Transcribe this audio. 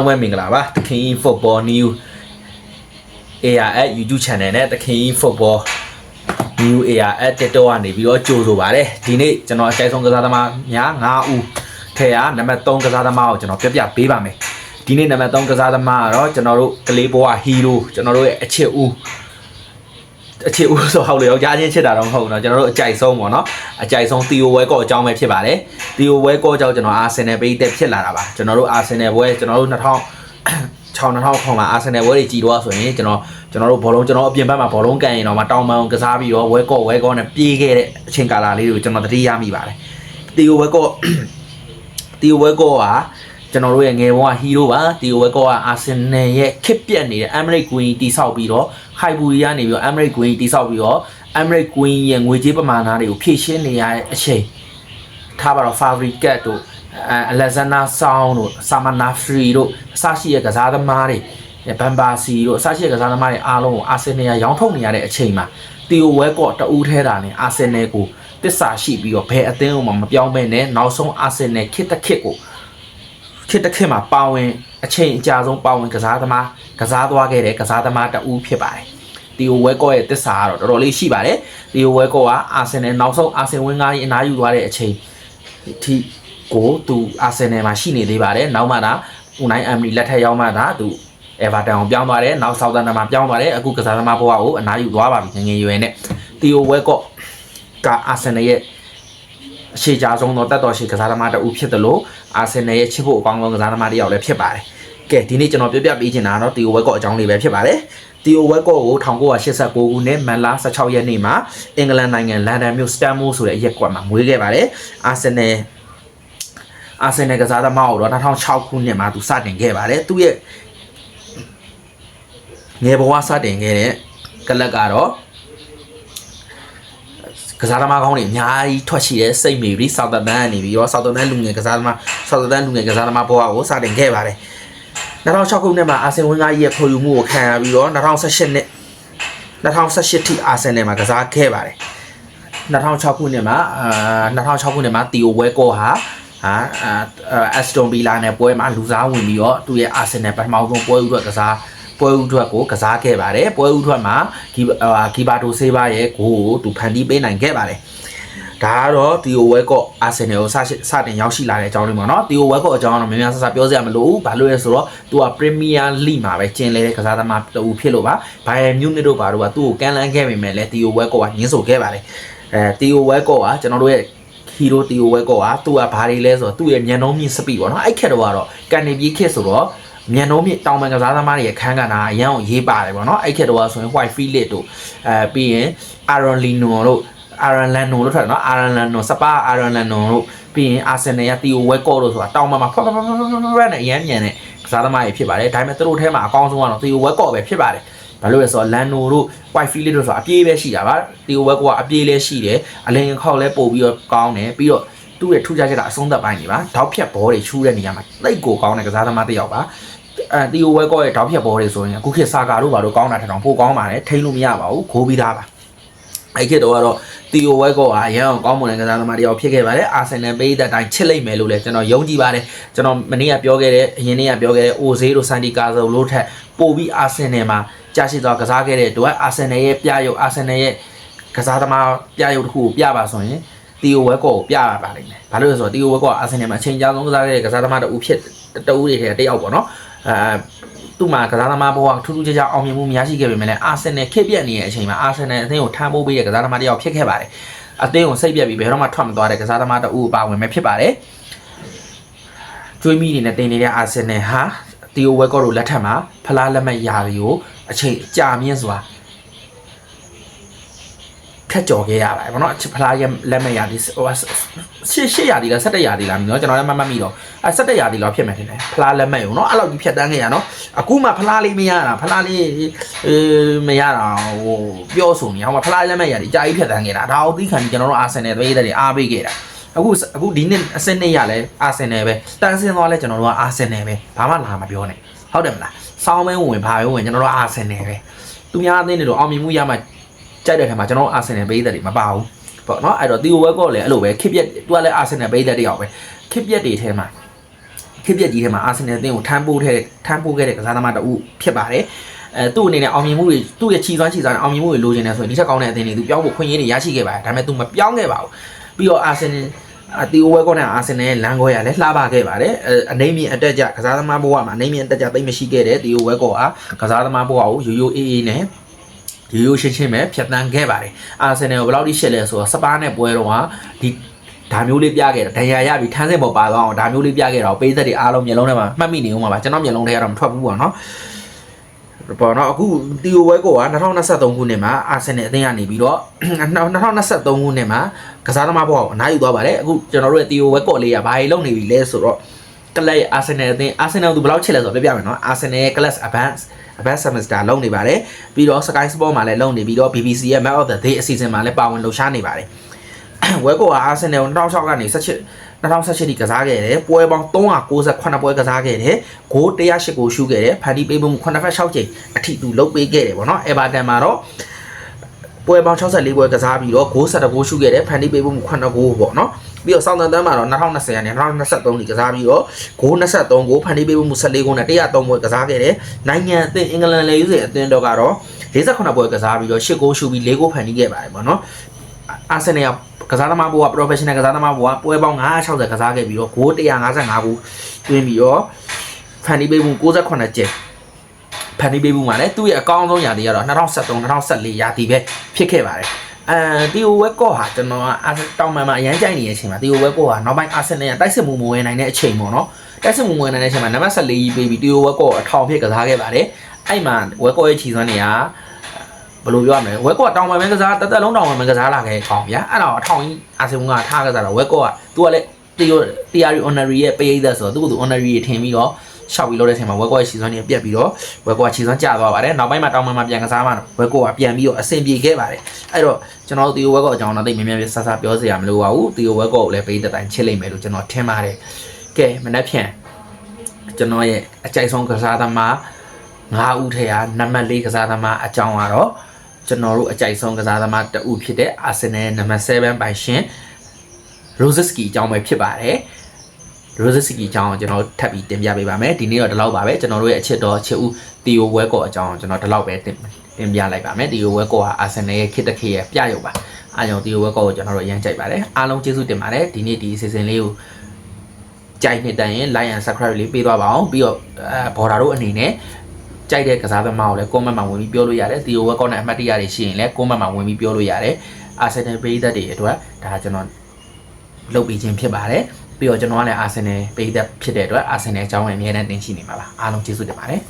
အားလုံးပဲမင်္ဂလာပါတခင် football new ARS YouTube channel နဲ့တခင် football new ARS TikTok ကနေပြီးတော့ကြိုဆိုပါရစေဒီနေ့ကျွန်တော်အကြိုက်ဆုံးကစားသမားများ9ဦးထဲကနံပါတ်3ကစားသမားကိုကျွန်တော်ပြပြပေးပါမယ်ဒီနေ့နံပါတ်3ကစားသမားကတော့ကျွန်တော်တို့ကလေးဘောက hero ကျွန်တော်တို့ရဲ့အချစ်ဦး အချစ်ဦးဆိုဟုတ်လေယောက်ျားချင်းချစ်တာတော့မဟုတ်ဘူးเนาะကျွန်တော်တို့အကြိုက်ဆုံးပေါ့เนาะအကြိုက်ဆုံးတီယိုဝဲကောအကြောင်းပဲဖြစ်ပါတယ်တီယိုဝဲကောအကြောင်းကျွန်တော်အာဆင်နယ်ပေးတဲ့ဖြစ်လာတာပါကျွန်တော်တို့အာဆင်နယ်ဘွဲကျွန်တော်တို့2000 6 2000မှာအာဆင်နယ်ဘွဲတွေကြည်တော့ဆိုရင်ကျွန်တော်ကျွန်တော်တို့ဘောလုံးကျွန်တော်အပြင်ဘက်မှာဘောလုံးကန်ရင်တော့မတောင်ပန်ကစားပြီးတော့ဝဲကော့ဝဲကော့နဲ့ပြေးခဲ့တဲ့အချိန်ကာလလေးတွေကိုကျွန်တော်သတိရမိပါတယ်တီယိုဝဲကော့တီယိုဝဲကော့က ကျွန်တော်တို့ရဲ့ငယ်ဘဝဟီးရိုးပါတီယိုဝဲကော့ကအာဆင်နယ်ရဲ့ခစ်ပြက်နေတဲ့အမ်မရိတ်ကွင်းတီဆောက်ပြီးတော့ဟိုက်ဘူရီကနေပြီးတော့အမ်မရိတ်ကွင်းတီဆောက်ပြီးတော့အမ်မရိတ်ကွင်းရဲ့ငွေကြေးပမာဏတွေကိုဖြည့်ရှင်းနေရတဲ့အချိန်ထားပါတော့ Fabricat တို့အလက်ဇန်နာဆောင်းတို့ဆာမနာဖရီတို့အစရှိရဲ့ကစားသမားတွေဘန်ဘာစီတို့အစရှိရဲ့ကစားသမားတွေအားလုံးကိုအာဆင်နယ်ကရောင်းထုတ်နေရတဲ့အချိန်မှာတီယိုဝဲကော့တဦးထဲတာနဲ့အာဆင်နယ်ကိုတစ္ဆာရှိပြီးတော့ဘယ်အသင်းမှမပြောင်းမဲနဲ့နောက်ဆုံးအာဆင်နယ်ခစ်တစ်ခစ်ကို ခစ်တစ်ခစ်မှာပါဝင်အချိန်အကြာဆုံးပါဝင်ကစားသမားကစားသွားခဲ့တဲ့ကစားသမားတဦးဖြစ်ပါတယ်။တီယိုဝဲကော့ရဲ့တစ္ဆာကတော့တော်တော်လေးရှိပါတယ်။တီယိုဝဲကော့ကအာဆင်နယ်နောက်ဆုံးအာဆင်ဝင်ကားကြီးအနားယူသွားတဲ့အချိန်ထိကိုသူအာဆင်နယ်မှာရှိနေသေးပါတယ်။နောက်မှသာဦးနိုင်အမ်ရီလက်ထက်ရောက်မှသာသူအဲဗာတန်ကိုပြောင်းသွားတယ်။နောက်ဆောက်တန်မှာပြောင်းသွားတယ်။အခုကစားသမားဘဝကိုအနားယူသွားပါပြီငယ်ငယ်ရွယ်နဲ့တီယိုဝဲကော့ကအာဆင်နယ်ရဲ့ အရှိကြဆုံးသောတက်တော်ရှိကစားသမားတဦးဖြစ်တယ်လို့အာဆင်နယ်ရဲ့ချစ်ဖို့အကောင်းဆုံးကစားသမားတစ်ယောက်လည်းဖြစ်ပါတယ်။ကဲဒီနေ့ကျွန်တော်ပြပြပေးချင်တာကတော့တီယိုဝက်ကော့အကြောင်းလေးပဲဖြစ်ပါတယ်။တီယိုဝက်ကော့ကို1989ခုနှစ်မန်လာ16ရက်နေ့မှာအင်္ဂလန်နိုင်ငံလန်ဒန်မြို့စတန်မိုးဆိုတဲ့အရက်ကွက်မှာမွေးခဲ့ပါတယ်။အာဆင်နယ်အာဆင်နယ်ကစားသမားကိုတော့2006ခုနှစ်မှာသူစတင်ခဲ့ပါတယ်။သူ့ရဲ့ငယ်ဘဝစတင်ခဲ့တဲ့ကလပ်ကတော့ ကစားသမားကောင်းတွေအများကြီးထွက်ရှိတဲ့စိတ်မေပြီးဆောက်တန်ကနေပြီးတော့ဆောက်တန်လူငယ်ကစားသမားဆောက်တန်လူငယ်ကစားသမားဘဝကိုစတင်ခဲ့ပါတယ်2006ခုနှစ်မှာအာဆင်ဝင်ကကြီးရဲ့ခေါ်ယူမှုကိုခံရပြီးတော့2018နှစ်2018ထိအာဆင်နယ်မှာကစားခဲ့ပါတယ်2006ခုနှစ်မှာအာ2006ခုနှစ်မှာတီယိုဝဲကောဟာဟာအက်စတွန်ဗီလာနဲ့ပွဲမှာလူစားဝင်ပြီးတော့သူ့ရဲ့အာဆင်နယ်ပထမဆုံးပွဲဥထွက်ကစား ပွဲဥထွက်ကိုကစားခဲ့ပါတယ်ပွဲဥထွက်မှာဂီအာဂီဘာတိုဆေးဘာရဲ့ဂိုးကိုသူဖန်တီးပေးနိုင်ခဲ့ပါတယ်ဒါကတော့တီယိုဝဲကော့အာဆင်နယ်ကိုစစတင်ရောက်ရှိလာတဲ့အကြောင်းလေးပေါ့နော်တီယိုဝဲကော့အကြောင်းကတော့များများဆဆပြောစရာမလိုဘူးဘာလို့လဲဆိုတော့သူကပရီးမီးယားလိမှာပဲကျင်းလဲတဲ့ကစားသမားတူဖြစ်လို့ပါဘိုင်ယန်မြူးနစ်တို့ဘာတို့ကသူ့ကိုကန်လန်းခဲ့ပေမဲ့လည်းတီယိုဝဲကော့ကညှင်းဆိုခဲ့ပါတယ်အဲတီယိုဝဲကော့ကကျွန်တော်တို့ရဲ့ဟီရိုတီယိုဝဲကော့ကသူ့ကဘာတွေလဲဆိုတော့သူ့ရဲ့မြန်နှုံးမြင့်စပီပေါ့နော်အဲ့ခက်တော့ကတော့ကန်နေပြီးခက်ဆိုတော့ မြန်နှုံးမြင့်တောင်ပန်ကစားသမားတွေရဲ့ခန်းကဏ္ဍအရန်ကိုရေးပါတယ်ပေါ့နော်အဲ့ခက်တော့ဆိုရင် white field တို့အဲပြီးရင် Aaron Lino တို့အာရန်လန်နိုလို့ထွက်တယ်နော်အာရန်လန်နိုစပါအာရန်လန်နိုတို့ပြီးရင်အာဆင်နယ်ကတီယိုဝဲကော့လို့ဆိုတာတောင်မှာဖွက်ဖွက်ဖွက်ဖွက်ဖွက်နဲ့အရန်မြန်တဲ့ကစားသမားတွေဖြစ်ပါတယ်ဒါပေမဲ့သူတို့ထဲမှာအကောင်းဆုံးကတော့တီယိုဝဲကော့ပဲဖြစ်ပါတယ်ဘာလို့လဲဆိုတော့လန်နိုတို့ white field တို့ဆိုတာအပြေးပဲရှိတာပါတီယိုဝဲကော့ကအပြေးလဲရှိတယ်အလင်ခေါက်လဲပို့ပြီးတော့ကောင်းတယ်ပြီးတော့သူ့ရဲ့ထူးခြားချက်ကအဆုံးသက်ပိုင်းနေပါတောက်ဖြတ်ဘောတွေချူးတဲ့နေရာမှာတိတ်ကိုကောင်းတဲ့ကစားသမားတစ်ယောက်ပါ အဲတီယိုဝဲကော့ရဲ့တောက်ဖြတ်ဘောတွေဆိုရင်အခုခေတ်စာကာတို့ဘာလို့ကောင်းတာထက်တောင်ပိုကောင်းပါတယ်ထိန်းလို့မရပါဘူးဂိုးပြီးသားပါအဲ့ခေတ်တော့ကတော့တီယိုဝဲကောကရန်အောင်ကောင်းမွန်တဲ့ကစားသမားတယောက်ဖြစ်ခဲ့ပါတယ်အာဆင်နယ်ပေးတဲ့အတိုင်းချစ်လိုက်မယ်လို့လည်းကျွန်တော်ယုံကြည်ပါတယ်ကျွန်တော်မနေ့ကပြောခဲ့တဲ့အရင်နေ့ကပြောခဲ့တဲ့အိုဈေးတို့စန်တီကာဆိုလို့ထက်ပိုပြီးအာဆင်နယ်မှာကြာရှိသွားကစားခဲ့တဲ့အတွက်အာဆင်နယ်ရဲ့ပြရုပ်အာဆင်နယ်ရဲ့ကစားသမားပြရုပ်တစ်ခုကိုပြပါဆိုရင်တီယိုဝဲကောကိုပြရပါလိမ့်မယ်ဘာလို့လဲဆိုတော့တီယိုဝဲကောကအာဆင်နယ်မှာအချိန်ကြာဆုံးကစားခဲ့တဲ့ကစားသမားတဦးဖြစ်တဦးတွေထဲတယောက်ပေါ့နော် အဲသူ့မှာကစားသမားဘဝထူးထူးခြားခြားအောင်မြင်မှုများရှိခဲ့ပေမဲ့လည်းအာဆင်နယ်ခက်ပြက်နေတဲ့အချိန်မှာအာဆင်နယ်အသင်းကိုထမ်းပိုးပေးတဲ့ကစားသမားတစ်ယောက်ဖြစ်ခဲ့ပါတယ်။အသင်းကိုစိတ်ပြက်ပြီးဘယ်တော့မှထွက်မသွားတဲ့ကစားသမားတအူပါဝင်မဲ့ဖြစ်ပါတယ်။ကျွေးမိနေတဲ့တင်နေတဲ့အာဆင်နယ်ဟာတီယိုဝဲကော့တို့လက်ထက်မှာဖလားလက်မှတ်ရာတွေကိုအချိန်ကြာမြင့်စွာ ခက်ကြော်ခဲ့ရပါတယ်ဗောနော်ဖလားရဲ့လက်မဲ့ရာဒီဟိုရှေ့ရှေ့ရာဒီလား17ရာဒီလားမနော်ကျွန်တော်လည်းမမှတ်မိတော့အဲ17ရာဒီလောက်ဖြစ်မယ်ထင်တယ်ဖလားလက်မဲ့ရောနော်အဲ့လောက်ကြီးဖြတ်တန်းခဲ့ရနော်အခုမှဖလားလေးမရတာဖလားလေးအေးမရတာဟိုပြောဆိုနေအောင်ဖလားလက်မဲ့ရာဒီအကြာကြီးဖြတ်တန်းခဲ့တာဒါအောင်သိခံပြီးကျွန်တော်တို့အာဆင်နယ်သွေးတဲ့တွေအားပေးခဲ့တာအခုအခုဒီနှစ်အဆင့်နှစ်ရလဲအာဆင်နယ်ပဲတန်းစင်းသွားလဲကျွန်တော်တို့ကအာဆင်နယ်ပဲဘာမှလာမပြောနဲ့ဟုတ်တယ်မလားစောင်းမဲဝင်ဘာပဲဝင်ကျွန်တော်တို့အာဆင်နယ်ပဲသူများအသင်းတွေတော့အောင်မြင်မှုရမှ ကြိုက်တဲ့ထက်မှာကျွန်တော်အာဆင်နယ်ပေးတဲ့တွေမပါဘူးပေါ့နော်အဲ့တော့တီယိုဝဲကော့လည်းအဲ့လိုပဲခစ်ပြက်သူကလည်းအာဆင်နယ်ပေးတဲ့တယောက်ပဲခစ်ပြက်တွေထဲမှာခေတ်ပြက်ကြီးထဲမှာအာဆင်နယ်အသင်းကိုထမ်းပိုးခဲ့တဲ့ထမ်းပိုးခဲ့တဲ့ကစားသမားတဦးဖြစ်ပါတယ်အဲသူ့အနေနဲ့အောင်မြင်မှုတွေသူ့ရဲ့ခြိစွမ်းခြိစွမ်းနဲ့အောင်မြင်မှုတွေလိုချင်တယ်ဆိုရင်ဒီချက်ကောင်းတဲ့အသင်းတွေသူပြောင်းဖို့ခွင့်ရည်တွေရရှိခဲ့ပါတယ်ဒါပေမဲ့သူမပြောင်းခဲ့ပါဘူးပြီးတော့အာဆင်နယ်အတီယိုဝဲကောနဲ့အာဆင်နယ်လမ်းခွဲရလဲလှပခဲ့ပါတယ်အဲအနေမြင့်အတက်ကြကစားသမားဘဝမှာအနေမြင့်အတက်ကြသိမ့်မရှိခဲ့တဲ့တီယိုဝဲကောကကစားသမားဘဝကိုရိုးရိုးအေးအေးနဲ့ ရိုးရိုးရှင်းရှင်းပဲဖြတ်တန်းခဲ့ပါတယ်အာဆင်နယ်ကိုဘယ်လောက်ထိရှစ်လဲဆိုတော့စပါးနဲ့ပွဲတော့ကဒီဒါမျိုးလေးပြခဲ့တာဒဏ်ရာရပြီးထန်းစင်ပေါ်ပါသွားအောင်ဒါမျိုးလေးပြခဲ့တာကိုပေးသက်တွေအားလုံးမျက်လုံးထဲမှာမှတ်မိနေဦးမှာပါကျွန်တော်မျက်လုံးထဲကတော့မထွက်ဘူးပေါ့နော်ပေါ့နော်အခုတီယိုဝဲကောက2023ခုနှစ်မှာအာဆင်နယ်အသင်းကနေပြီးတော့2023ခုနှစ်မှာကစားသမားဘောကိုအနားယူသွားပါတယ်အခုကျွန်တော်တို့ရဲ့တီယိုဝဲကောလေးကဘာကြီးလုပ်နေပြီလဲဆိုတော့ကလပ်ရဲ့အာဆင်နယ်အသင်းအာဆင်နယ်သူဘယ်လောက်ချစ်လဲဆိုတော့ပြပြမယ်နော်အာဆင်နယ်ရဲ့ class advance advance semester လုပ်နေပါတယ်ပြီးတော့ Sky Sport မှာလည်းလုပ်နေပြီးတော့ BBC ရဲ့ Match of the Day အစီအစဉ်မှာလည်းပါဝင်လှူရှားနေပါတယ်ဝဲကောကအာဆင်နယ်ကို2006ကနေ17 2018ထိကစားခဲ့တယ်ပွဲပေါင်း398ပွဲကစားခဲ့တယ်ဂိုး108ကိုရှုခဲ့တယ်ဖန်တီပေးမှု9ဖက်6ချိန်အထိသူလုတ်ပေးခဲ့တယ်ဗောနော်အေဗာတန်မှာတော့ ပွဲပေါင်း64ပွဲကစားပြီးတော့ဂိုး17ဂိုးရှုခဲ့တယ်ဖန်တီပေးမှု9ဂိုးဗောနော်ပြီးတော့ဆောင်းတန်တန်းမှာတော့2020ကနေ2023ထိကစားပြီးတော့ဂိုး23ဂိုးဖန်တီပေးမှု14ဂိုးနဲ့103ပွဲကစားခဲ့တယ်နိုင်ငံအသင်းအင်္ဂလန်လေယူစီအသင်းတော့ကတော့48ပွဲကစားပြီးတော့10ဂိုးရှုပြီး4ဂိုးဖန်တီးခဲ့ပါတယ်ဗောနော်အာဆင်နယ်ကကစားသမားဘိုးက professional ကစားသမားဘိုးကပွဲပေါင်း960ကစားခဲ့ပြီးတော့ဂိုး155ခုတွင်းပြီးတော့ဖန်တီးပေးမှု68ကျက် ဖန်တီးပေးမှုမှာလည်းသူ့ရဲ့အကောင်းဆုံးရာသီကတော့2013 2014ရာသီပဲဖြစ်ခဲ့ပါတယ်အဲဒီယိုဝက်ကော့ဟာကျွန်တော်ကအာတောင်မန်မှာအရန်ကြိုက်နေတဲ့အချိန်မှာဒီယိုဝက်ကော့ဟာနောက်ပိုင်းအာဆင်နယ်ကတိုက်စစ်မှုမဝင်နိုင်တဲ့အချိန်ပေါ့နော်တိုက်စစ်မှုမဝင်နိုင်တဲ့အချိန်မှာနံပါတ်14ကြီးပေးပြီးဒီယိုဝက်ကော့အထောင်ဖြစ်ကစားခဲ့ပါတယ်အဲ့မှာဝက်ကော့ရဲ့ခြေစွမ်းတွေကဘယ်လိုပြောရမလဲဝက်ကော့တောင်ပန်မင်းကစားတက်တက်လုံးတောင်ပန်မင်းကစားလာခဲ့ကောင်းဗျာအဲ့တော့အထောင်ကြီးအာဆီယံကထားကစားတာဝက်ကော့ကသူကလည်းတီယိုတီယာရီ honorary ရဲ့ပရိသတ်ဆိုတော့သူကသူ honorary ထင်ပြီးတော့ ရှောက်ပြီးလို့တဲ့အချိန်မှာဝက်ကော့ရဲ့ခြေစွမ်းတွေပြက်ပြီးတော့ဝက်ကော့ကခြေစွမ်းကျသွားပါတယ်နောက်ပိုင်းမှာတောင်ပန်မှာပြန်ကစားမှဝက်ကော့ကပြန်ပြီးတော့အဆင်ပြေခဲ့ပါတယ်အဲ့တော့ကျွန်တော်တို့တီယိုဝက်ကော့အကြောင်းတော့သိမြင်မြန်ဆဆပြောစရာမလိုပါဘူးတီယိုဝက်ကော့ကိုလည်းပရိသတ်တိုင်းချစ်လိမ့်မယ်လို့ကျွန်တော်ထင်ပါတယ်ကဲမနေ့ဖြန်ကျွန်တော်ရဲ့အကြိုက်ဆုံးကစားသမား9ဦးထဲကနံပါတ်4ကစားသမားအကြောင်းကတော့ကျွန်တော်တို့အကြိုက်ဆုံးကစားသမားတဦးဖြစ်တဲ့အာဆင်နယ်နံပါတ်7ပိုင်ရှင်ရိုဇစ်စကီအကြောင်းပဲဖြစ်ပါတယ် ရိုဇစ်စကီအကြောင်းကိုကျွန်တော်ထပ်ပြီးတင်ပြပေးပါမယ်ဒီနေ့တော့ဒီလောက်ပါပဲကျွန်တော်တို့ရဲ့အချစ်တော်ချစ်ဦးတီယိုဝဲကော့အကြောင်းကိုကျွန်တော်ဒီလောက်ပဲတင်တင်ပြလိုက်ပါမယ်တီယိုဝဲကော့ဟာအာဆင်နယ်ရဲ့ခစ်တခေရဲ့ပြရုပ်ပါအားကြောင့်တီယိုဝဲကော့ကိုကျွန်တော်တို့အရင်ကြိုက်ပါတယ်အားလုံးကျေးဇူးတင်ပါတယ်ဒီနေ့ဒီအစီအစဉ်လေးကိုကြိုက်နေတန်ရင် like and subscribe လေးပေးသွားပါအောင်ပြီးတော့အဲဘော်ဒါတို့အနေနဲ့ကြိုက်တဲ့ကစားသမားကိုလည်း comment မှာဝင်ပြီးပြောလို့ရတယ်တီယိုဝက်ကောနဲ့အမှတ်တရတွေရှိရင်လည်း comment မှာဝင်ပြီးပြောလို့ရတယ်အာဆင်နယ်ပေးသက်တွေအတွက်ဒါကျွန်တော်လုပ်ပြီးခြင်းဖြစ်ပါတယ် ပြီးတော့ကျွန်တော်ကလည်းအာဆင်နယ်ပေးသက်ဖြစ်တဲ့အတွက်အာဆင်နယ်အကြောင်းကိုအမြဲတမ်းတင်ရှိနေမှာပါအားလုံးကျေးဇူးတင်ပါတယ်